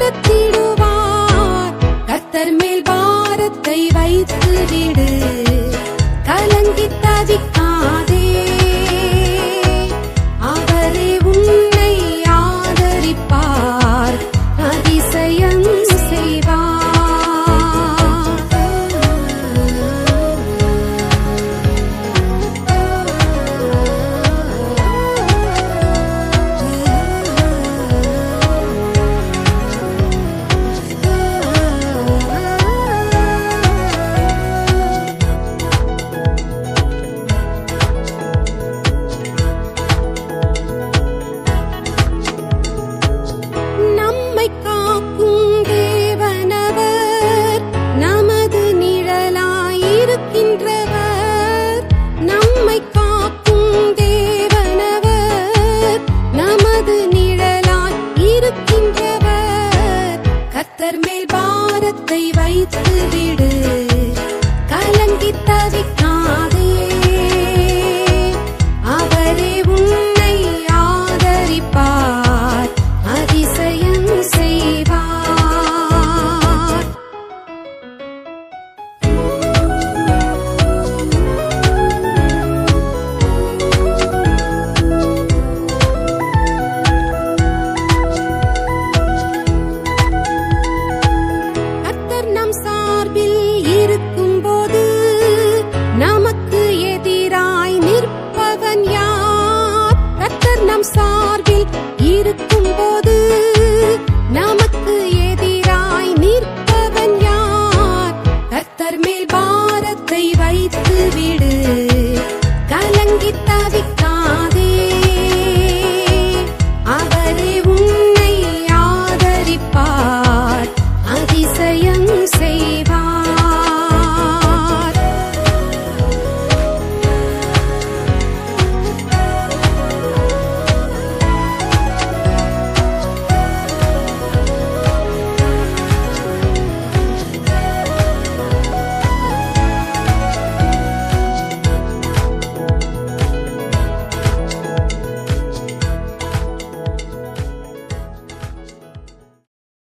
கொடுத்திடுவார் கர்த்தர் மேல் பாரத்தை வைத்து விடு 自。save